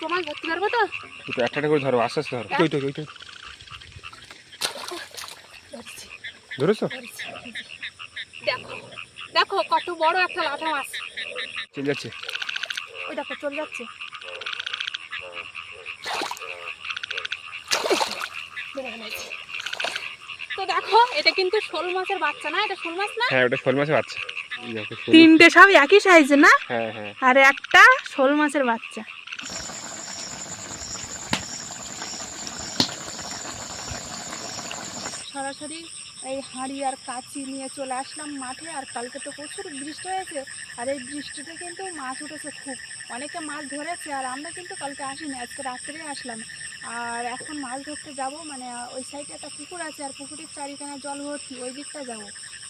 দুটো মাছ ধরতে পারব তো? দুটো একটা একটা করে ধরো আস্তে আস্তে ধরো। ওইটা ওইটা ধরছি। ধরেছো? দেখো দেখো কত বড় একটা লাঠা মাছ। চলে যাচ্ছে। ওই দেখো চলে যাচ্ছে। তো দেখো এটা কিন্তু শোল মাছের বাচ্চা না? এটা শোল মাছ না? হ্যাঁ ওটা শোল মাছের বাচ্চা। দেখো, তিনটে সব একই সাইজের না? হ্যাঁ হ্যাঁ। আর একটা শোল মাছের বাচ্চা। সরাসরি এই হাঁড়ি আর কাচি নিয়ে চলে আসলাম মাঠে, আর কালকে তো প্রচুর বৃষ্টি হয়েছে, আর এই বৃষ্টিতে কিন্তু মাছ উঠেছে খুব। অনেকে মাছ ধরেছে, আর আমরা কিন্তু কালকে আসিনি, আজকে রাত্রেই আসলাম। আর এখন মাছ ধরতে যাব মানে ওই সাইডে একটা পুকুর আছে, আর পুকুরের চারিখানা জল ভর্তি, ওই দিকটা যাব।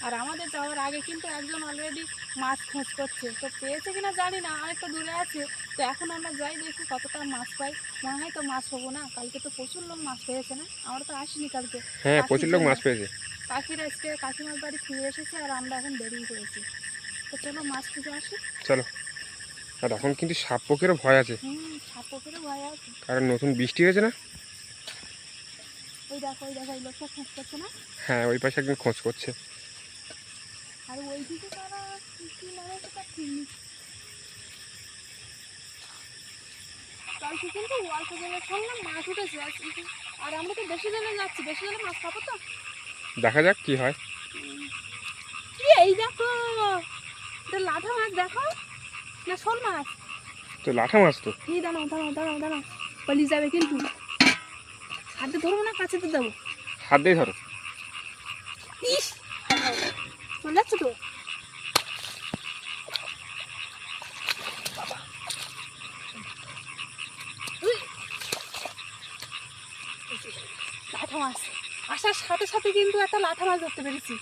আর আমাদের যাওয়ার আগে কিন্তু একজন অলরেডি মাছ খোঁজ করছে তো পেয়েছে কিনা জানি না আরেকটা দূরে আছে। তো এখন আমরা যাই দেখি কতটা মাছ পাই। মনে হয় তো মাছ হব না কালকে তো প্রচুর লোক মাছ পেয়েছে না? আমরা তো আসিনি কালকে। হ্যাঁ প্রচুর লোক মাছ পেয়েছে। কাকিরা আজকে কাকিমার বাড়ি ফিরে এসেছে আর আমরা এখন বেরিয়ে পড়েছি। তো চলো মাছ খুঁজে আসি। চলো। আর এখন কিন্তু সাপ পোকেরও ভয় আছে। হুম সাপ পুকুরে ভয় আছে। কারণ নতুন বৃষ্টি হয়েছে না? ওই দেখো ওই দেখো ওই লোকটা খোঁজ করছে না? হ্যাঁ ওই পাশে একদিন খোঁজ করছে। আর ওই দিকে তারা কি কি মানে সেটা ঠিক। কালকে কিন্তু অল্প জায়গায় শুনলাম মাছ উঠেছে আর আমরা তো বেশি জনে যাচ্ছি বেশি জনে মাছ খাব তো। দেখা যাক কি হয়। কি এই দেখো এটা লাঠা মাছ দেখো না শোল মাছ? তো লাঠা মাছ তো। এই দাঁড়াও দাঁড়াও দাঁড়াও দাঁড়াও পালিয়ে যাবে কিন্তু। হাতে ধরবো না কাছেতে দেবো হাত দিয়ে ধরো। ইস! যে, লাঠা মাছ। আসার সাথে সাথে কিন্তু একটা মাছ ধরতে পেরেছি।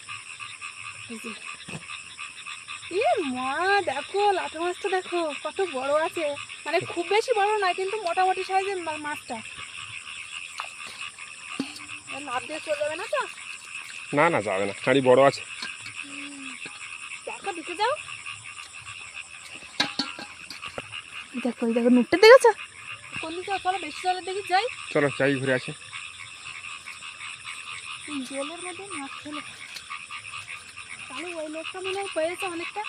মা দেখো লাঠা মাছটা দেখো কত বড় আছে। মানে খুব বেশি বড় না কিন্তু মোটামুটি সাইজের মাছটা। লাভ দিয়ে চলে যাবে না তো? না না যাবে না। বড় আছে দেখো দিকে যাও দেখো এই দেখো নুটটা দেখেছ? কোন দিকে চলো বেশি জলের দিকে যাই। চলো যাই ঘুরে আসি। জলের মধ্যে মাছ ছিল তাহলে ওই লোকটা মনে হয় পেয়েছে অনেকটা।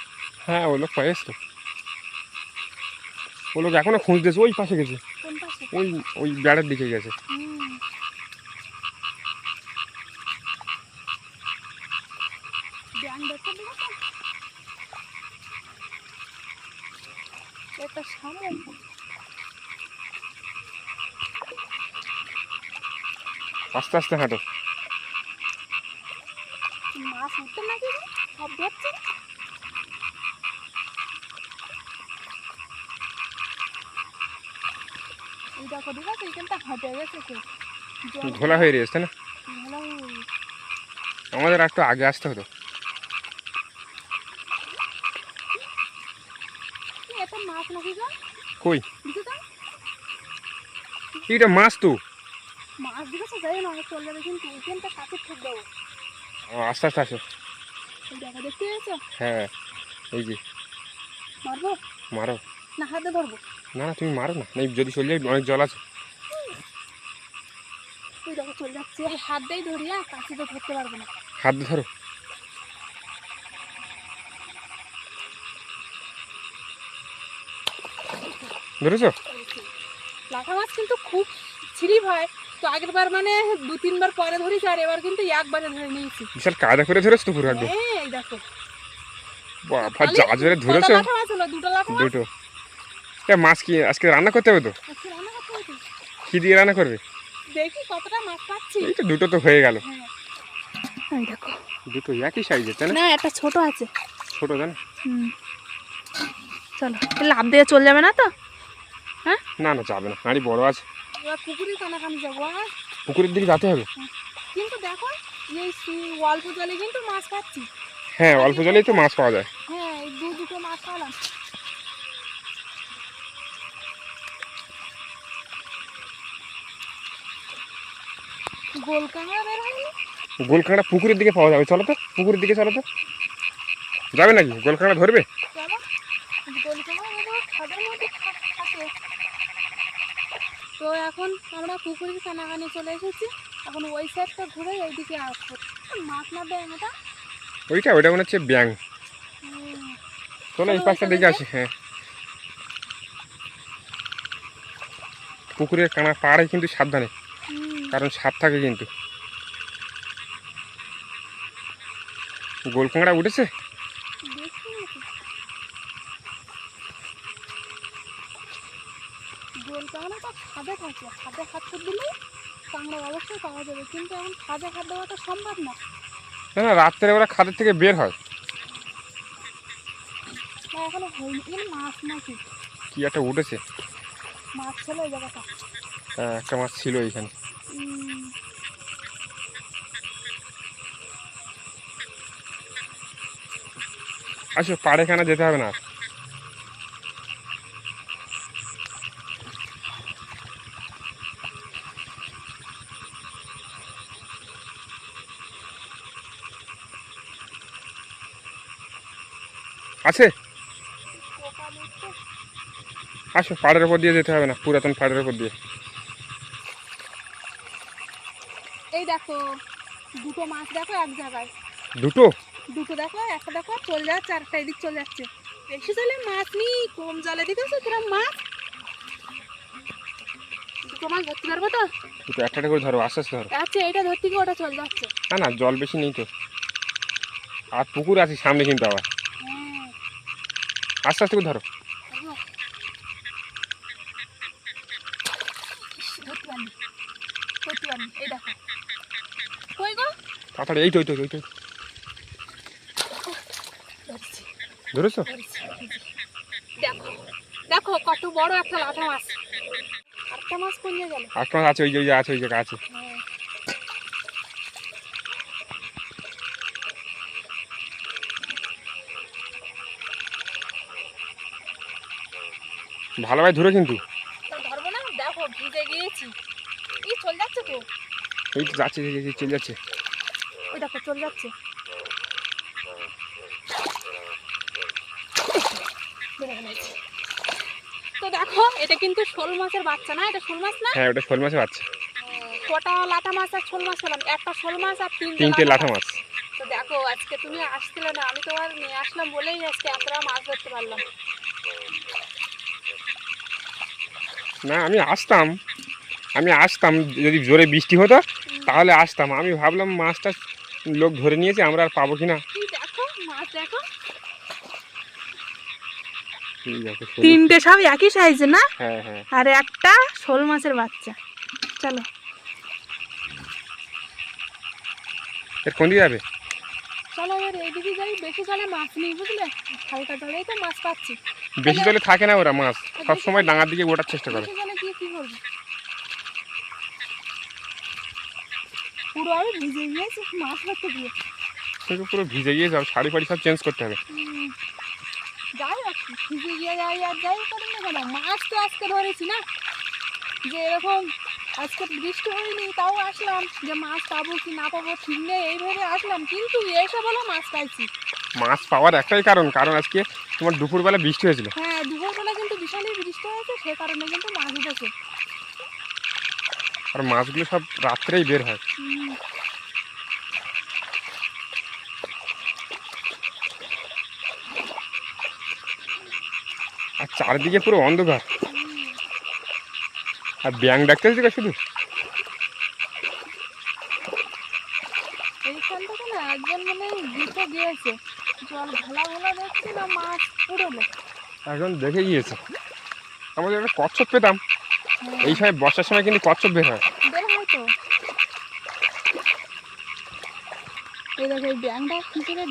হ্যাঁ ওই লোক পেয়েছে তো। ও লোক এখনও খুঁজতেছে ওই পাশে গেছে। কোন পাশে? ওই ওই বেড়ার দিকে গেছে হুম। ব্যাং দেখতে দেখেছ একটা শামুক আস্তে আস্তে হাঁটো মাছ উঠতে নাকি রে? সব ধরছে এই দেখো ঠিক আছে এইখানটা হাঁটে গেছে আস্তে জল ঘোলা হয়ে রয়েছে না। আমাদের একটু আগে আসতে হতো। কি এটা মাছ কই? তো। মাছ দিকেছে যাই না চলে যাবে কিন্তু এইখানটা কাছে ঠুক দেবো ও, আস্তে আস্তে আসো দেখো দেখতে পেয়েছ? হ্যাঁ এই যে। মারবো? মারো। না হাতে ধরবো? না না তুমি মারো না। এই যদি চলে যায় অনেক জল আছে। ওই দেখো চলে যাচ্ছে। হাত দিয়েই ধরি আর কাছে তো ধরতে পারব না। হাত দিয়ে ধরো। ধরেছো। লাঠা মাছ কিন্তু খুব ছিরিপ হয় তো আগের বার মানে দু তিনবার পরে ধরেছি আর এবার কিন্তু একবারে ধরে নিয়েছি। বিশাল কায়দা করে ধরেছো তো পুরো একদম। এই দেখো। বাবা যা জোরে ধরেছো। দুটো লাঠা দুটো। এ মাছ কি আজকে রান্না করতে হবে তো? আজকে রান্না করতে হবে তো। কি দিয়ে রান্না করবে? দেখি কতটা মাছ পাচ্ছি। এই তো দুটো তো হয়ে গেল। হ্যাঁ। এই দেখো। দুটো একই সাইজের তাই না? না একটা ছোট আছে। ছোট জানো হুম। চলো লাভ দিয়ে চলে যাবে না তো? হ্যাঁ? না না যাবে না। হাঁড়ি বড় আছে। পুকুরে কানাকানি যাব আর পুকুরের দিকে যেতে হবে? কিন্তু দেখো এই অল্প জলে কিন্তু মাছ পাচ্ছি। হ্যাঁ অল্প জলেই তো মাছ পাওয়া যায়। হ্যাঁ এই দু দুটো মাছ পালাম। গোল কাঁকড়া বের হয়নি? পুকুরের দিকে পাওয়া যাবে। চলো তো পুকুরের দিকে চলো তো। যাবে নাকি? গোলখাঁড়া ধরবে? চলো গোল কাঁকড়া বের হয়, খাদের মধ্যে থা- থাকে তো এখন আমরা পুকুরের কানাকানি চলে এসেছি। এখন ওই সাইডটা ঘুরে এইদিকে আসব। মাছ না দেয় এটা? ওইটা ওইটা মনে হচ্ছে ব্যাং। চলো এই পাশটা দেখে আসি হ্যাঁ। পুকুরের কানা পাড়ে কিন্তু সাবধানে কারণ সাপ থাকে কিন্তু। গোল কাঁকড়া উঠেছে দেখি নাকি। গোল কাঁকড়াটা খাদে থাকে খাদে করে দিলে কাঁকড়া অবশ্যই পাওয়া যাবে। কিন্তু এখন খাদে হাত দেওয়াটা সম্ভব না। না রাত্রে ওরা খাদের থেকে বের হয়। না এখনও হয়নি। মাছ নাকি? কি একটা উঠেছে। মাছ ছিল ওই জায়গাটা। হ্যাঁ, একটা মাছ ছিল এইখানে। উম, আসো পাড়ে যেতে হবে না। আছে? আসো পাড়ের উপর দিয়ে যেতে হবে না পুরাতন পাড়ের উপর দিয়ে। এই দেখো দুটো মাছ দেখো এক জায়গায়। দুটো? দুটো দেখো একটা দেখো চলে যাচ্ছে আর একটা এদিক চলে যাচ্ছে। বেশি জলে মাছ নেই কম জলে দিতেছো কিরম মাছ। দুটো মাছ ধরতে পারব তো? দুটো একটা করে ধরো আস্তে আস্তে ধরো। আচ্ছা এইটা ধরতে গিয়ে ওটা চলে যাচ্ছে। না না জল বেশি নেই তো। আর পুকুর আছে সামনে কিন্তু আবার। আস্তে আস্তে করে ধরো। তাড়াতাড়ি এই তো এই তো ধরছি। দেখো কত বড় একটা লাঠা মাছ। আরেকটা মাছ কোন গেল? আরেকটা মাছ আছে ওই ওই যে আছে ওই জায়গা আছে হ্যাঁ ভালোভাবে ধরে কিন্তু। ধরবো না? দেখো ভিজে গিয়েছি। এই চলে যাচ্ছে তো। এই যাচ্ছে চলে যাচ্ছে। ওই দেখো চলে যাচ্ছে। ধরে তো দেখো এটা কিন্তু শোল মাছের বাচ্চা না? এটা শোল মাছ না? হ্যাঁ ওটা শোল মাছে পাচ্ছে কটা লাটা মাছ আর শোল মাছ পেলাম? একটা শোল মাছ আর তিনটে মাছ। তো দেখো আজকে তুমি আসছিলে না আমি তোমার নিয়ে আসলাম বলেই আজকে এতটা মাছ ধরতে পারলাম। না আমি আসতাম। আমি আসতাম যদি জোরে বৃষ্টি হতো তাহলে আসতাম। আমি ভাবলাম মাছটা লোক ধরে নিয়েছে আমরা আর পাবো কি না মাছ দেখো। এই দেখো, তিনটে সব একই সাইজে না? হ্যাঁ হ্যাঁ। আর একটা শোল মাছের বাচ্চা। চলো। এর কোন দিকে যাবে? চলো এবার এইদিকে যাই বেশি জলে মাছ নেই বুঝলে? হালকা জলেই তো মাছ পাচ্ছি। বেশি জলে থাকে না ওরা মাছ। সব সময় ডাঙার দিকে ওঠার চেষ্টা করে। পুরো আমি ভিজে গিয়েছি মাছ ধরতে গিয়ে পুরো ভিজে গিয়ে যাও শাড়ি ফাড়ি সব চেঞ্জ করতে হবে। যাই ভিজে গিয়ে যাই আর যাই করি না কেন মাছ তো আজকে ধরেছি না? যে এরকম আজকে বৃষ্টি হয়নি তাও আসলাম। যে মাছ পাবো কি না পাবো ঠিক নেই এইভাবে আসলাম। কিন্তু এসে বলো মাছ পাইছি। মাছ পাওয়ার একটাই কারণ কারণ আজকে তোমার দুপুরবেলা বৃষ্টি হয়েছিল? হ্যাঁ দুপুরবেলা কিন্তু বিশালই বৃষ্টি হয়েছে সে কারণে কিন্তু মাছ উঠেছে। আর মাছগুলো সব রাত্রেই বের হয়। আর চারদিকে পুরো অন্ধকার। আর ব্যাং ডাকতেছে শুধু? এইখান থেকে না একজন মানে দিতে গিয়েছে জল ঘোলা ঘোলা না মাছ একজন দেখে গিয়েছে। আমাদের একটা কচ্ছপ পেতাম। এই সময় বর্ষার সময় কিন্তু কচ্ছপ বের হয়। বের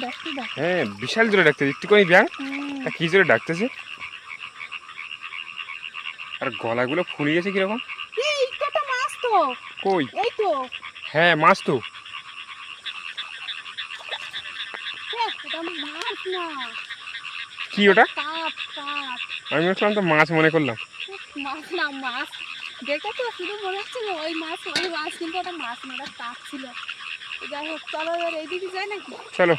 দেখতে দেখ হ্যাঁ বিশাল জোরে ডাকতেছে একটুখানি ব্যাং তা কি জোরে ডাকতেছে? আর গলাগুলো ফুলে গেছে কীরকম? মাছ তো। কই? তো। হ্যাঁ মাছ তো। হ্যাঁ, মাছ না। কি ওটা? আমি ভাবলাম তো মাছ মনে করলাম। মাছ না মাছ। দেখে তো শুধু মনে হচ্ছে ওই মাছ ওই মাছ কিন্তু ওটা মাছ না ওটা কাপ ছিল। যাই হোক চলো এবার এইদিকে যাই নাকি? চলো।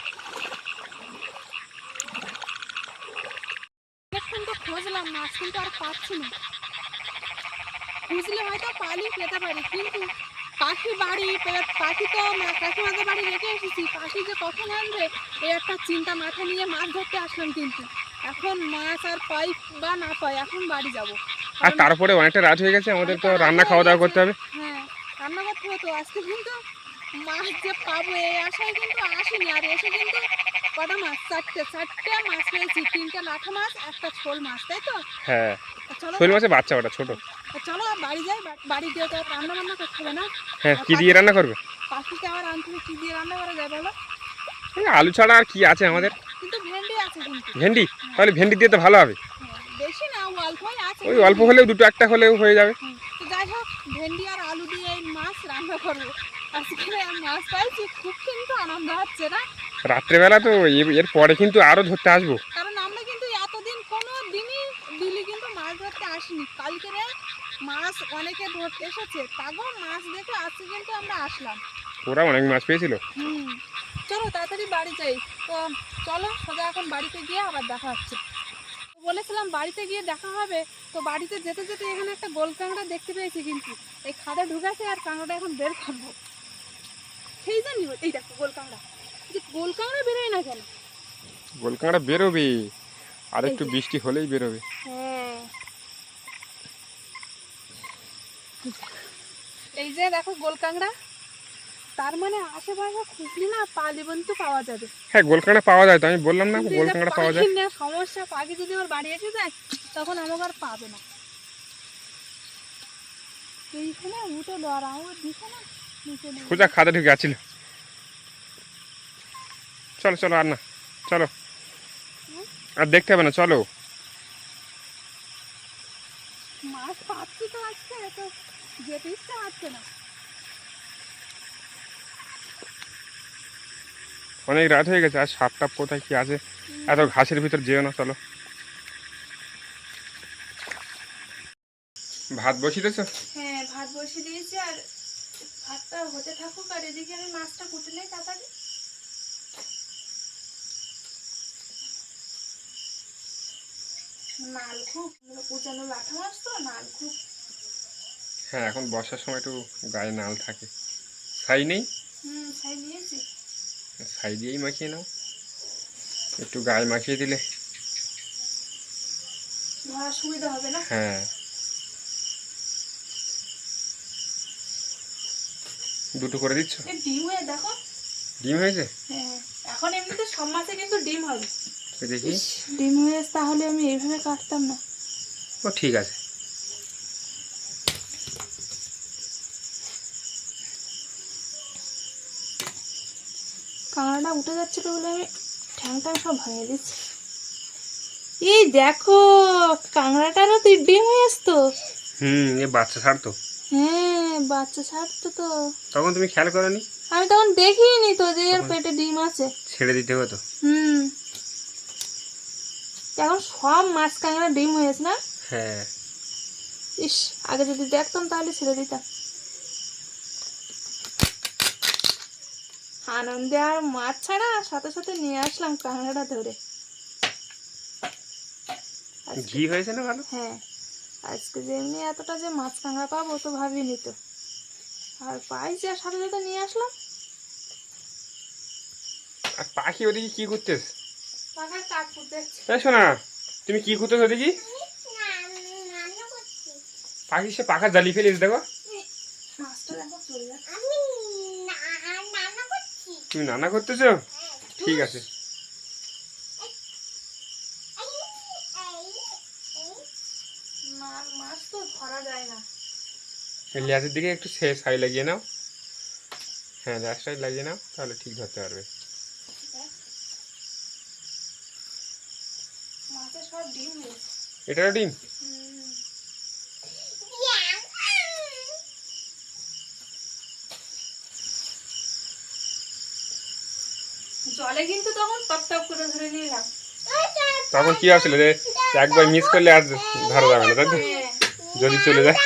অনেকক্ষণ তো খুঁজলাম মাছ কিন্তু আর পাচ্ছি না। খুঁজলে হয়তো পালি পেতে পারি কিন্তু পাখি বাড়ি পাখি তো কাকিমাদের বাড়ি রেখে এসেছি। পাখি যে কখন আসবে এই একটা চিন্তা মাথা নিয়ে মাছ ধরতে আসলাম কিন্তু। এখন মাছ আর পাই বা না পাই এখন বাড়ি যাব। আর তারপরে অনেকটা রাত হয়ে গেছে আমাদের তো রান্না খাওয়া দাওয়া করতে হবে। হ্যাঁ রান্না করতে হতো আজকে কিন্তু মাছ যে পাবো এই আশায় কিন্তু আসেনি আর এসে কিন্তু কটা মাছ? চারটে চারটে মাছ পেয়েছি তিনটে লাঠা মাছ একটা ছোল মাছ তাই তো? হ্যাঁ শোল মাছের বাচ্চা ওটা ছোট। চলো বাড়ি যাই বাড়ি গিয়ে তো রান্না বান্না করতে হবে না। হ্যাঁ কি দিয়ে রান্না করবে? পাখিকে আবার আনতে হবে, কি দিয়ে রান্না করা যায় বলো? আলু ছাড়া আর কি আছে আমাদের? আছে কিন্তু। ভেন্ডি? তাহলে ভেন্ডি দিয়ে তো ভালো হবে। বেশি না অল্পই আছে। ওই অল্প হলেও দুটো একটা হলেও হয়ে যাবে। তো যাই হোক ভেন্ডি আর আলু দিয়ে মাছ রান্না করব। আজকে মাছ পাইছি খুব কিন্তু আনন্দ হচ্ছে না। রাত্রেবেলা তো এর পরে কিন্তু আরও ধরতে আসব। কারণ আমরা কিন্তু এতদিন কোনো দিনই কিন্তু মাছ ধরতে আসিনি। কালকে মাছ অনেকে ধরতে এসেছে তাগো মাছ দেখে আজকে কিন্তু আমরা আসলাম। ওরা অনেক মাছ পেয়েছিল। হুম। চলো তাড়াতাড়ি বাড়ি যাই। তো চলো সোজা এখন বাড়িতে গিয়ে আবার দেখা হচ্ছে। বলেছিলাম বাড়িতে গিয়ে দেখা হবে তো বাড়িতে যেতে যেতে এখানে একটা গোল কাঁকড়া দেখতে পেয়েছি কিন্তু। এই খাদে ঢুকেছে আর কাঁকড়াটা এখন বের করব। সেই জন্য এই দেখো গোল কাঁকড়া। যে গোল কাঁকড়া বেরোয় না কেন? গোল কাঁকড়া বেরোবে। আর একটু বৃষ্টি হলেই বেরোবে। হ্যাঁ। এই যে দেখো গোল কাঁকড়া। তার মানে আশেপাশে খুঁজলি না পাওয়া যাবে। হ্যাঁ পাওয়া যায় তো আমি বললাম না পাওয়া যায়। না সমস্যা পাখি যদি ওর বাড়ি এসে যায় তখন আমাকে আর পাবে না। এইখানে উঠে দিছে না। সোজা খাদে ঢুকে আছিল চলো চলো আর না চলো। আর দেখতে হবে না চলো। মাছ পাচ্ছি তো আজকে তো যেতে ইচ্ছা হচ্ছে না। অনেক রাত হয়ে গেছে আর সাপ টাপ কোথায় কি আছে? এত ঘাসের ভিতর যেও না চলো। ভাত বসিয়েছো হ্যাঁ ভাত বসিয়ে দিয়েছি আর ভাতটা হতে থাকুক আর এদিকে আমি মাছটা কুটে নেই তাড়াতাড়ি। নাল খুব কুচানো লাঠা মাছ তো নাল খুব হ্যাঁ এখন বর্ষার সময় একটু গায়ে নাল থাকে। ছাই নেই? হুম ছাই নিয়েছি। ছাই দিয়েই মাখিয়ে নাও। একটু গায়ে মাখিয়ে দিলে। সুবিধা হবে না? হ্যাঁ। দুটো করে দিচ্ছ? ডিম হয়ে দেখো। ডিম হয়েছে? হ্যাঁ এখন এমনিতে সব মাছে কিন্তু ডিম হবে। দেখি। ডিম হয়ে তাহলে আমি এইভাবে কাটতাম না। ও ঠিক আছে। কাঁকড়াটা উঠে যাচ্ছিল বলে আমি ঠ্যাংটা সব ভেঙে দিচ্ছি। এই দেখো কাঁকড়াটারও তুই ডিম হয়ে আসতো? হুম এ বাচ্চা ছাড়তো। হ্যাঁ বাচ্চা ছাড়তো তো। তখন তুমি খেয়াল করনি? আমি তখন দেখিনি তো যে এর পেটে ডিম আছে। ছেড়ে দিতে হতো। হুম। এখন সব মাছ কাঁকড়া ডিম হয়েছে না? হ্যাঁ। ইস আগে যদি দেখতাম তাহলে ছেড়ে দিতাম। আনন্দে আর মাছ ছাড়া সাথে সাথে নিয়ে আসলাম কাঁকড়াটা ধরে। ঘি হয়েছে না ভালো? হ্যাঁ। আজকে যে এমনি এতটা যে মাছ কাঁকড়া পাবো তো ভাবিনি তো। আর পাইছি আর সাথে সাথে নিয়ে আসলাম। আর পাখি ওদিকে কি দেখছে শোনা তুমি কি করতেছ ওদিকে? পাখি সে পাখা জ্বালিয়ে ফেলিস দেখো। মাছটা দেখো চলে যাচ্ছে। তুমি রান্না করতেছ? ঠিক আছে। লেজের দিকে একটু সাই লাগিয়ে নাও। হ্যাঁ ল্যাসটাই লাগিয়ে নাও তাহলে ঠিক ধরতে পারবে। এটা ডিম হয়েছে এটারও ডিম হুম। জলে কিন্তু তখন টপ টপ করে ধরে নিলাম। তখন কি আসলে যে একবার মিস করলে আর ধরা যাবে না তাই তো? হ্যাঁ। যদি চলে যায়।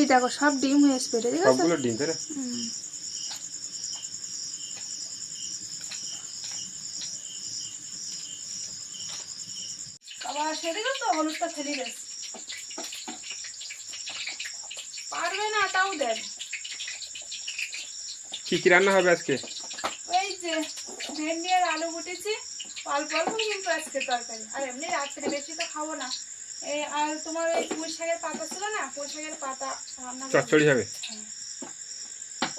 এই দেখো সব ডিম হয়ে এসছে ঠিক আছে? সবগুলো ডিম তাই না? হুম। আবার সেদিকে তো? হলুদটা ফেলে গেছে পারবে না তাও দেন কি কি রান্না হবে আজকে? এই যে ভেন্ডি আর আলু ফুটেছি অল্প অল্প কিন্তু আজকে তরকারি। আর এমনি রাত্রে বেশি তো খাব না। আর তোমার ওই পুঁই শাকের পাতা ছিল না পুঁই শাকের পাতা চচ্চড়ি হবে হ্যাঁ।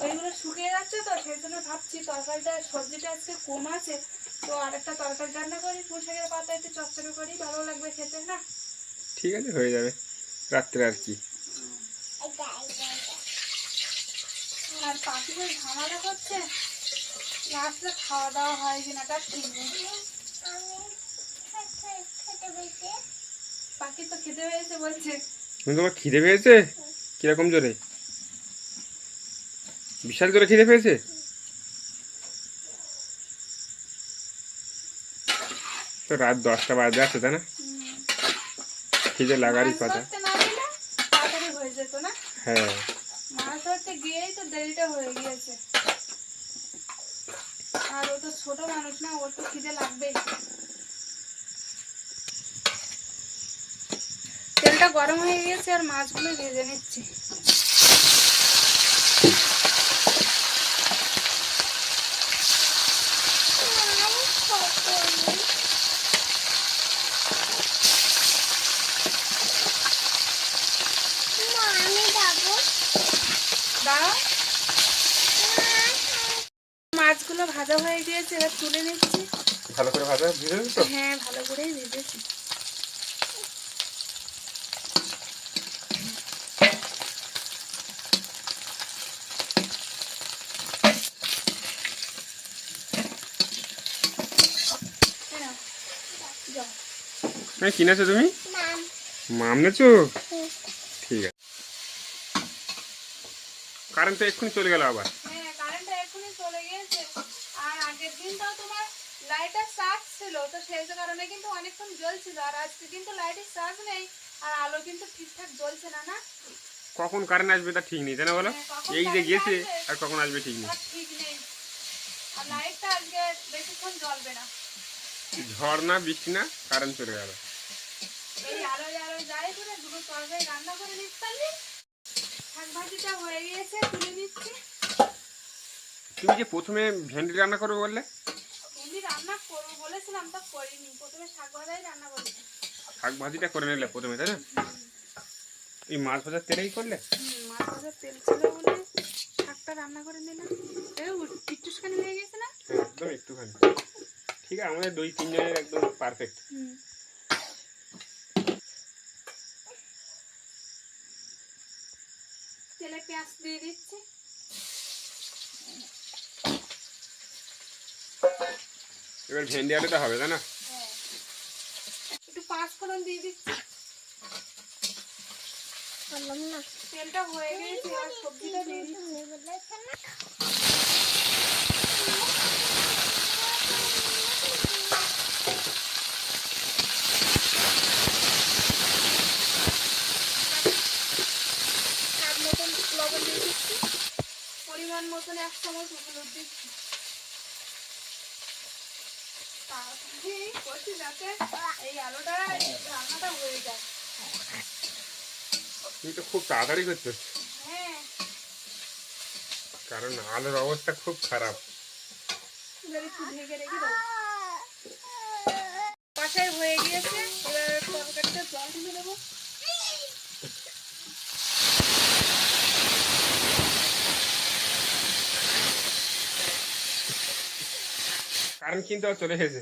ওইগুলো শুকিয়ে যাচ্ছে তো সেই জন্য ভাবছি তরকারিটা সবজিটা আজকে কম আছে তো আরেকটা তরকারি রান্না করি পুঁই শাকের পাতা একটু চচ্চড়ি করি ভালো লাগবে খেতে না? ঠিক আছে হয়ে যাবে রাত্রে আর কি। আর পাখিদের ঝামেলা করছে রাত্রে খাওয়া দাওয়া হয় কিনা তার ঠিক নেই। পাখি তো খেতে পেয়েছে বলছে। তুমি তোমার খিদে পেয়েছে? কীরকম জোরে? বিশাল জোরে খিদে পেয়েছে? তো রাত দশটা বাজে আছে তাই না? খিদে লাগারই কথা। হয়ে যেত না? হ্যাঁ। মাছ ধরতে গিয়েই তো দেরিটা হয়ে গিয়েছে। আর ও তো ছোট মানুষ না ওর তো খিদে লাগবেই। তেলটা গরম হয়ে গেছে আর মাছগুলো ভেজে নিচ্ছি। মাছগুলো ভাজা হয়ে গিয়েছে এবার তুলে নিচ্ছি। ভালো করে ভাজা তো হ্যাঁ ভালো করেই ভেজেছি এই নাও, যাও। হ্যাঁ কিনেছো তুমি? মাম। নেছো? ঠিক আছে। কারেন্ট তো এক্ষুনি চলে গেল আবার। হ্যাঁ লাইটের চার্জ ছিল তো সেই কারণে কিন্তু অনেকক্ষণ জ্বলছিল। আর আজকে কিন্তু লাইটের চার্জ নেই আর আলো কিন্তু ঠিকঠাক জ্বলছে না না? কখন কারেন্ট আসবে তা ঠিক নেই তাই না বলো? হ্যাঁ, এই যে গেছে আর কখন আসবে ঠিক নেই। ঠিক নেই। আর লাইটটা আজকে বেশিক্ষণ জ্বলবে না। ঝড় না বৃষ্টি না কারেন্ট চলে গেল। এই করে দুটো তরকারি রান্না করে নিতে পারলি শাক ভাজিটা হয়ে গিয়েছে তুলে নিচ্ছি। তুমি যে প্রথমে ভেন্ডি রান্না করবে বললে? রান্না করব বলেছিলাম তা করিনি। প্রথমে শাক ভাজাই রান্না করেছি শাক ভাজিটা করে নিলে প্রথমে তাই না? এই মাছ ভাজার তেলেই করলে? মাছ ভাজার তেল ছিল বলে শাকটা রান্না করে নিলাম। একটুখানি হয়ে গেছে না? একদম একটুখানি। ঠিক আছে আমাদের দুই তিনজনের একদম পারফেক্ট হুম তেলে পেঁয়াজ দিয়ে দিচ্ছি। এবার ভেন্ডি আলুটা হবে তাই না? হ্যাঁ। একটু পাঁচ ফোড়ন দিয়ে দিচ্ছি। তেলটা হয়ে গেছে আর সবজিটা দিয়ে দিচ্ছি স্বাদ মতন লবণ দিয়ে দিচ্ছি পরিমাণ মতন এক চামচ হলুদ দিচ্ছি করছি যাতে এই আলুটা রান্নাটা হয়ে যায়। তুমি খুব তাড়াতাড়ি করছ হ্যাঁ। কারণ আলুর অবস্থা খুব খারাপ। পাশায় হয়ে গিয়েছে। এবার তরকারিটা জল ঢেলে দেবো। কারণ কিন্তু আর চলে এসেছে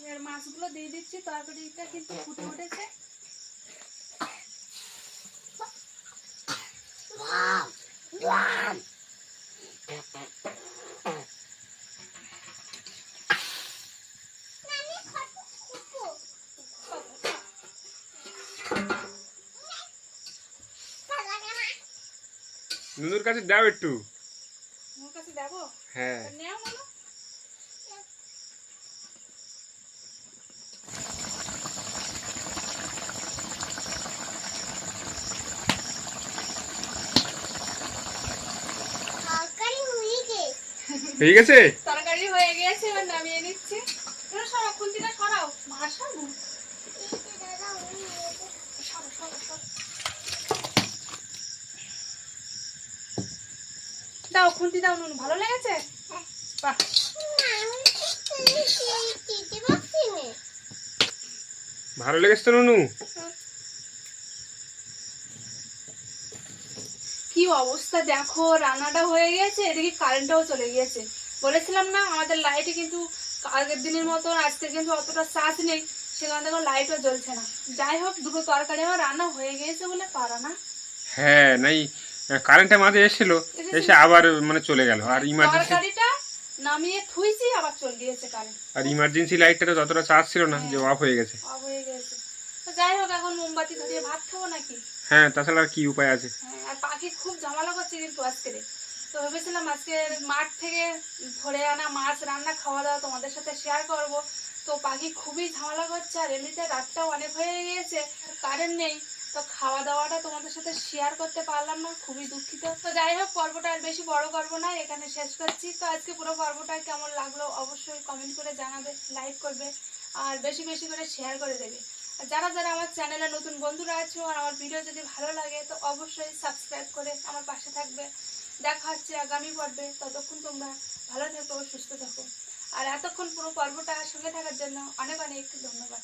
হ্যাঁ মাছগুলো দিয়ে দিচ্ছি তরকারিটা কিন্তু ফুটে উঠেছে। নুনুর কাছে দাও একটু। যাব? হ্যাঁ। হয়ে গেছে। তরকারি হয়ে গেছে এবার নামিয়ে নিচ্ছি। সরাও খুলতিটা সরাও। ভাষা দাও খুন্তি দাও নুন ভালো লেগেছে? বাহ। ভালো লেগেছে তো নুনু? কি অবস্থা দেখো রান্নাটা হয়ে গেছে এদিকে কারেন্টটাও চলে গিয়েছে। বলেছিলাম না আমাদের লাইটে কিন্তু আগের দিনের মতো আজকে কিন্তু অতটা চার্জ নেই সেখানে দেখো লাইটও জ্বলছে না। যাই হোক দুটো তরকারি আমার রান্না হয়ে গিয়েছে বলে পারা না। হ্যাঁ নাই কারেন্টটা মাঝে এসেছিল এসে আবার মানে চলে গেল। আর ইমার্জেন্সি নামিয়ে থুইছি আবার চলে গিয়েছে কারেন্ট আর ইমার্জেন্সি লাইটটা তো ততটা চার্জ ছিল না যে অফ হয়ে গেছে। অফ হয়ে গেছে। যাই হোক এখন মোমবাতি ধরিয়ে ভাত খাব নাকি? হ্যাঁ তাছাড়া আর কি উপায় আছে? হ্যাঁ, আর পাখি খুব ঝামেলা করছে কিন্তু আজকে তো ভেবেছিলাম আজকে মাঠ থেকে ধরে আনা মাছ রান্না খাওয়া দাওয়া তোমাদের সাথে শেয়ার করব। তো পাখি খুবই ঝামেলা করছে আর এমনিতে রাতটাও অনেক হয়ে গিয়েছে কারেন্ট নেই। তো খাওয়া দাওয়াটা তোমাদের সাথে শেয়ার করতে পারলাম না, খুবই দুঃখিত। তো যাই হোক, পর্বটা আর বেশি বড় করব না, এখানে শেষ করছি। তো আজকে পুরো পর্বটা কেমন লাগল অবশ্যই কমেন্ট করে জানাবে লাইক করবে, আর বেশি বেশি করে শেয়ার করে দেবে। আর যারা যারা আমার চ্যানেলে নতুন বন্ধুরা আছো আর আমার ভিডিও যদি ভালো লাগে, তো অবশ্যই সাবস্ক্রাইব করে আমার পাশে থাকবে। দেখা হচ্ছে আগামী পর্বে, ততক্ষণ তোমরা ভালো থেকো, সুস্থ থাকো। আর এতক্ষণ পুরো পর্বটা সঙ্গে থাকার জন্য অনেক অনেক ধন্যবাদ।